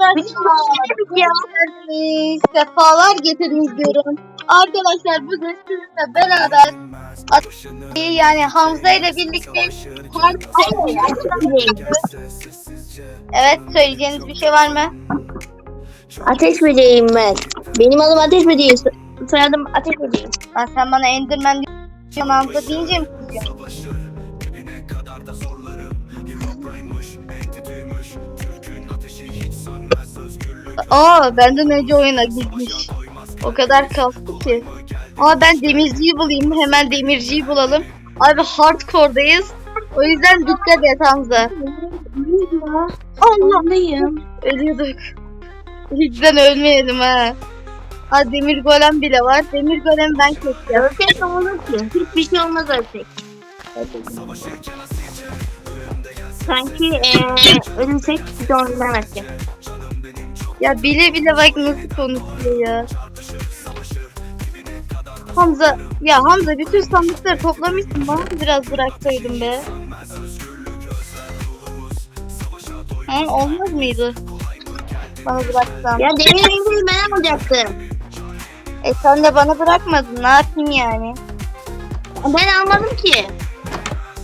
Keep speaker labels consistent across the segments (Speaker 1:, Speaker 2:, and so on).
Speaker 1: Arkadaşlar. Sefalar getirdiniz diyorum. Arkadaşlar bugün sizinle beraber yani Hamza ile birlikte Evet söyleyeceğiniz bir şey var mı?
Speaker 2: Ateş böceğiyim ben. Benim adım Ateş böceği. So- Soyadım Ateş böceği.
Speaker 1: Lan sen bana Enderman diyorsun Hamza deyince mi kızıyorsun? Aa benden önce oyuna gitmiş. O kadar kastı ki. Ama ben demirciyi bulayım. Hemen demirciyi bulalım. Abi hardcore'dayız. O yüzden dikkat et Hamza.
Speaker 2: Allah'ım.
Speaker 1: Ölüyorduk. Hiçten ölmeyelim ha. Ha demir golem bile var. Demir golem ben keseceğim.
Speaker 2: Ne olur ki? Hiçbir şey olmaz ölsek. Sanki eee ölürsek bir de bilemezsin.
Speaker 1: Ya bile bile bak nasıl konuşuyor ya. Hamza, ya Hamza bütün sandıkları toplamışsın. Bana biraz bıraksaydın be. Ha, olmaz mıydı? Bana bıraksan.
Speaker 2: Ya demir rengi ben alacaktım.
Speaker 1: E sen de bana bırakmadın. Ne yapayım yani?
Speaker 2: Ben almadım ki.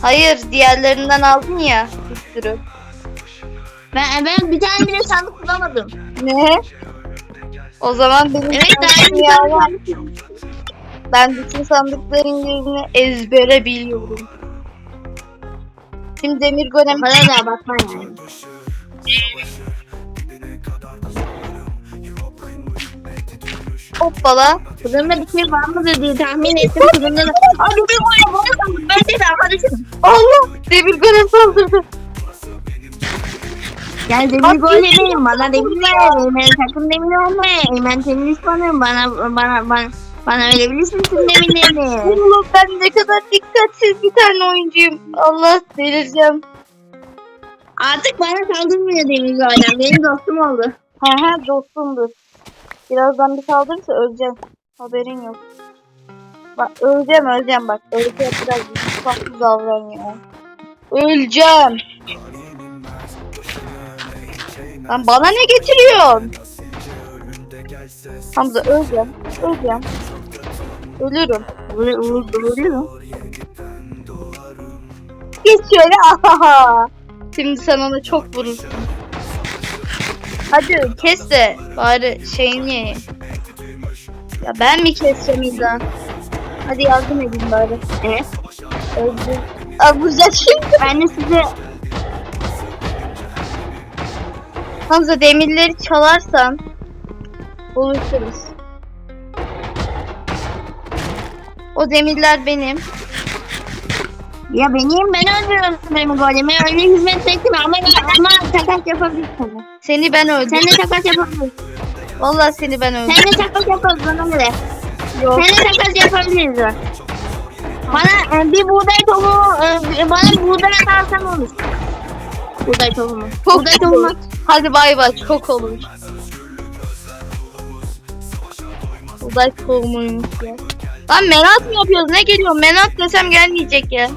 Speaker 1: Hayır, diğerlerinden aldın ya bir sürü.
Speaker 2: Ben, ben bir tane bile sandık bulamadım.
Speaker 1: Ne? O zaman benim
Speaker 2: Evet
Speaker 1: sandık Ben bütün sandıkların yerini ezbere biliyorum. Şimdi demir golem
Speaker 2: Bana da bakma yani.
Speaker 1: hoppala.
Speaker 2: Fırında bir şey var mıdır diye tahmin ettim. Fırında da... Aa demir sandık. Ben de arkadaşım.
Speaker 1: Allah! Demir golem saldırdı.
Speaker 2: Gel demir gol yemeyin bana demir ver. Sakın demir olma. Ben senin düşmanım. Bana bana bana bana verebilirsin tüm demirlerini.
Speaker 1: Oğlum ben ne kadar dikkatsiz bir tane oyuncuyum. Allah delireceğim.
Speaker 2: Artık bana saldırmıyor demir golem. Benim dostum oldu.
Speaker 1: He he dostumdur. Birazdan bir saldırırsa öleceğim. Haberin yok. Bak öleceğim öleceğim bak. Öleceğim biraz farklı davranıyor. Öleceğim. Lan bana ne getiriyorsun? Hamza öleceğim. Öleceğim. Ölürüm.
Speaker 2: Vuruyorum.
Speaker 1: Geç şöyle. Ahaha. Şimdi sen ona çok vurursun. Hadi kes de bari şeyini. Ya ben mi keseceğim İldan? Hadi yardım edin bari.
Speaker 2: Evet.
Speaker 1: Öldü. Aa, vuracak şimdi.
Speaker 2: Ben de size
Speaker 1: Hamza demirleri çalarsan buluşuruz. O demirler benim.
Speaker 2: ya benim ben öldürüyorum demir golemi. Öyle hizmet ettim ama ama takas yapabilirsin.
Speaker 1: Seni ben
Speaker 2: Sen
Speaker 1: öldürdüm.
Speaker 2: de takas yapabilirsin.
Speaker 1: Vallahi seni ben öldürdüm.
Speaker 2: Sen de takas yapabilirsin bana göre.
Speaker 1: Yok.
Speaker 2: Sen de takas yapabiliriz. Bana e, bir buğday e, bana buğday atarsan olur. Buğday tohumu. Buğday tohumu.
Speaker 1: Hadi bay bay çok olur. Buğday tohumuymuş ya. Lan menat mı yapıyoruz? Ne geliyor? Menat desem gelmeyecek ya.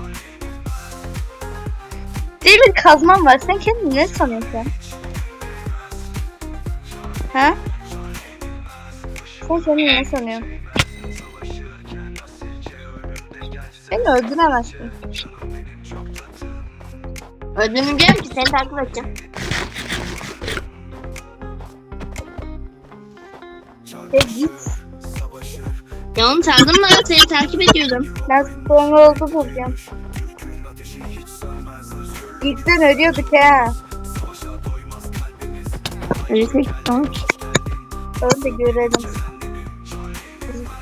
Speaker 1: Demir kazman var. Sen kendini ne sanıyorsun? Ha? Sen kendini ne sanıyorsun? Beni öldüremezsin.
Speaker 2: Öldürmeyeceğim ki seni takip edeceğim.
Speaker 1: Ya
Speaker 2: onu sandın mı? Seni takip ediyordum.
Speaker 1: Ben sonra oldu bulacağım. İlkten ölüyorduk ha.
Speaker 2: Öyle tamam.
Speaker 1: Öyle görelim.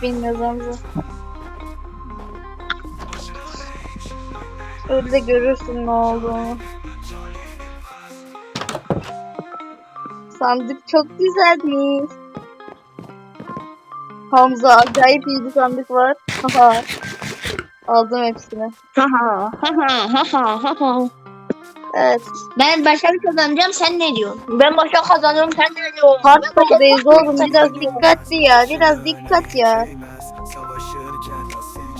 Speaker 1: Bilmiyoruz Hamza. Öyle de görürsün ne olduğunu. Sandık çok güzelmiş. Hamza acayip iyi bir sandık var. Haha. Aldım hepsini.
Speaker 2: Ha ha ha ha ha ha ha.
Speaker 1: Evet.
Speaker 2: Ben başarı kazanacağım sen ne diyorsun? Ben başarı kazanıyorum sen ne diyorsun?
Speaker 1: Hardcore'dayız oğlum. Biraz dikkatli ya. Biraz dikkat ya.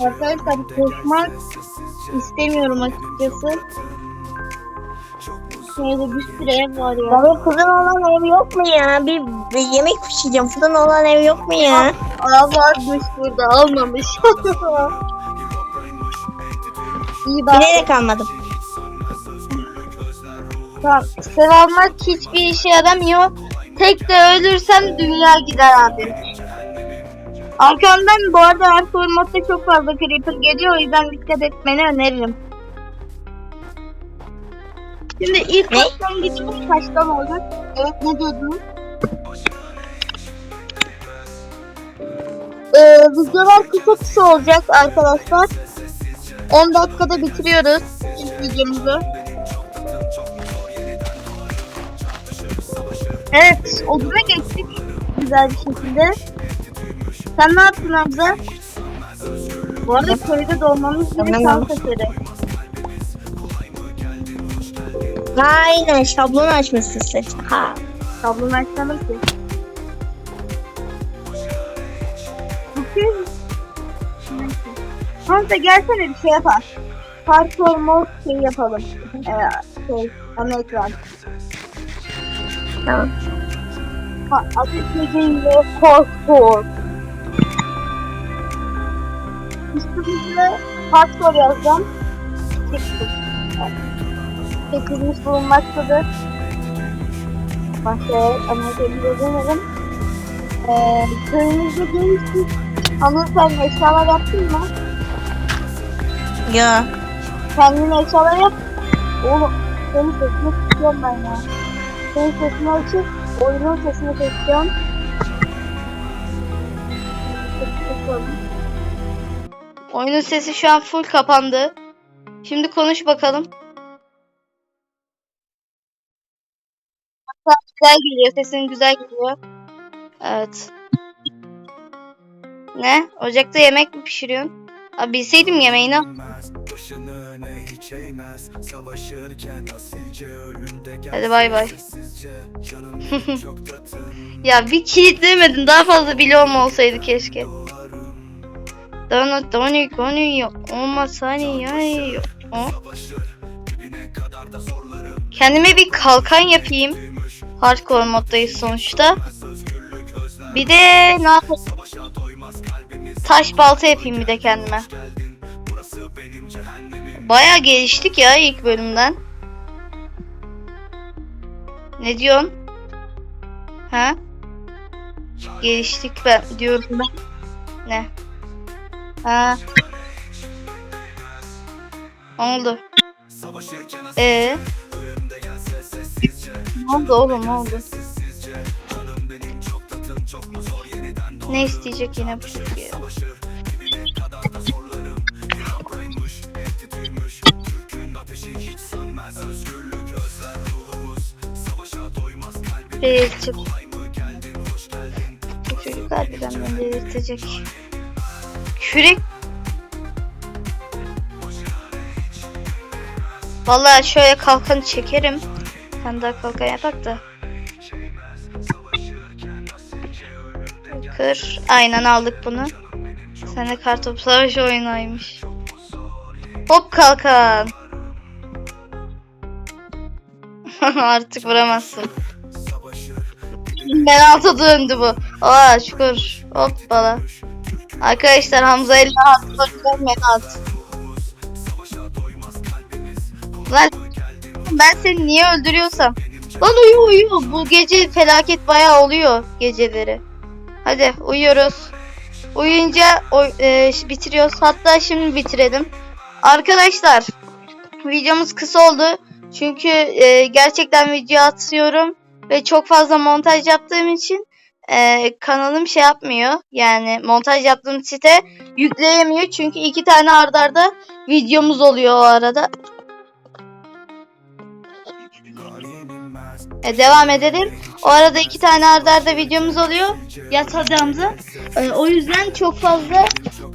Speaker 1: Arkadaşlar koşmak istemiyorum açıkçası. Şöyle bir sürü ev var ya.
Speaker 2: Baba fırın olan ev yok mu ya? Bir, bir yemek pişireceğim. Fırın olan ev yok mu ya?
Speaker 1: Aa varmış burada almamış. İyi bak.
Speaker 2: Bilerek almadım.
Speaker 1: Tamam. Sev almak hiçbir işe yaramıyor. Tek de ölürsem dünya gider abi. Arkamdan bu arada hardcore modda çok fazla creeper geliyor o yüzden dikkat etmeni öneririm. Şimdi ilk başlangıcımız kaçtan olacak? Evet ne diyordunuz? Ee, videolar kısa kısa olacak arkadaşlar. 10 dakikada bitiriyoruz ilk videomuzu. Evet, oduna geçtik güzel bir şekilde. Sen ne yaptın Hamza? Bu arada köyde doğmamız bile
Speaker 2: Tamam.
Speaker 1: şans eseri.
Speaker 2: Aynen şablonu açmışsın sen. Ha.
Speaker 1: Tablonu açalım ki. Hamza gelsene bir şey yapar. Hardcore mod şey yapalım. Ee, şey, ana ekran.
Speaker 2: Tamam.
Speaker 1: Ha, ateşleriyle hardcore. Üstümüzde hardcore yazacağım. Çıktı. Çekilmiş bulunmaktadır. Başka anlatabilir yazarım. Ee, köyümüzde gençlik. Anıl sen eşyalar yaptın mı?
Speaker 2: Ya.
Speaker 1: Kendine eşyalar yap. Oğlum senin sesini tutuyorum ben ya. Senin sesini açıp oyunun sesini kesiyorum. Oyunun sesi şu an full kapandı. Şimdi konuş bakalım. Güzel geliyor. Sesin güzel geliyor. Evet. Ne? Ocakta yemek mi pişiriyorsun? Abi bilseydim yemeğini. Hadi bay bay. Ya bir kilitlemedin. Daha fazla bloğum olsaydı keşke. Donu konu olmaz hani ya. Kendime bir kalkan yapayım. Hardcore moddayız sonuçta. Bir de ne yapayım? Taş balta yapayım bir de kendime. Baya geliştik ya ilk bölümden. Ne diyorsun? Ha? Geliştik ben diyorum ben. Ne? Ha? Oldu? Ee? Ne oldu oğlum ne oldu? Ne isteyecek yine bu ya? Delirtecek. Bu çocuk harbiden beni delirtecek. Kürek. Vallahi şöyle kalkanı çekerim. Sen daha kalkan yapak da. Kır. Aynen aldık bunu. Sen de kartopu savaşı oyunaymış. Hop kalkan. Artık vuramazsın. Ben alta döndü bu. Aa şükür. Hoppala. Arkadaşlar Hamza ile hatırlatacağım Menat. Lan ben seni niye öldürüyorsam. Lan uyu uyu. Bu gece felaket bayağı oluyor geceleri. Hadi uyuyoruz. Uyuyunca oy- e, bitiriyoruz. Hatta şimdi bitirelim. Arkadaşlar videomuz kısa oldu. Çünkü e, gerçekten video atıyorum ve çok fazla montaj yaptığım için e, kanalım şey yapmıyor. Yani montaj yaptığım site yükleyemiyor. Çünkü iki tane ardarda videomuz oluyor o arada. E, devam edelim. O arada iki tane ardarda videomuz oluyor. Yat. E, o yüzden çok fazla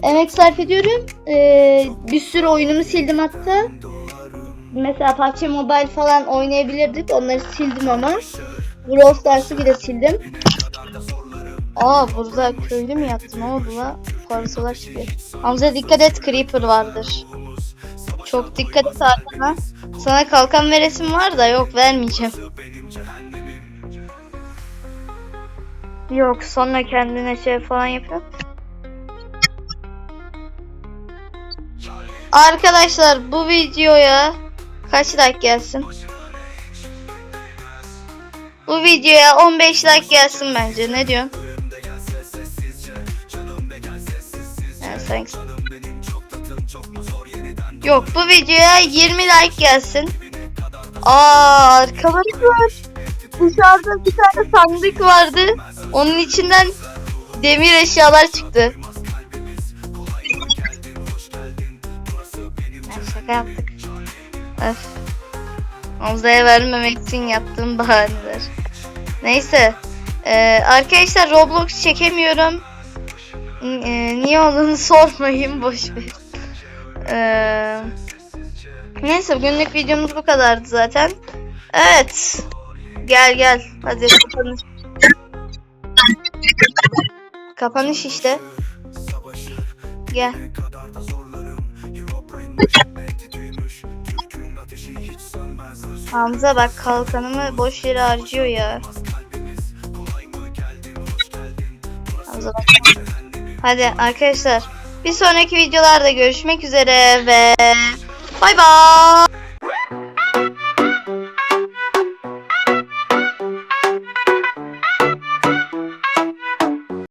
Speaker 1: emek sarf ediyorum. E, bir sürü oyunumu sildim hatta. Mesela PUBG Mobile falan oynayabilirdik. Onları sildim ama. Brawl Stars'ı bile sildim. Aa burada köylü mü yattı? Ne oldu la? Parçalar çıkıyor. Hamza dikkat et Creeper vardır. Çok dikkat et arkana. Sana kalkan veresim var da yok vermeyeceğim. Yok sonra kendine şey falan yapıyor. Arkadaşlar bu videoya kaç like gelsin? Bu videoya 15 like gelsin bence. Ne diyorsun? Yani sanki- Yok bu videoya 20 like gelsin. Aa arkadaşlar dışarıda bir tane sandık vardı. Onun içinden demir eşyalar çıktı. Şaka yaptık. Öf. Hamza'ya vermemek için yaptığım bahaneler. Neyse. Ee, arkadaşlar Roblox çekemiyorum. N- e, niye olduğunu sormayın boş ver. Ee, neyse günlük videomuz bu kadardı zaten. Evet. Gel gel. Hadi kapanış. Kapanış işte. Gel. Hamza bak kalkanımı boş yere harcıyor ya. Hadi arkadaşlar. Bir sonraki videolarda görüşmek üzere ve bay bay.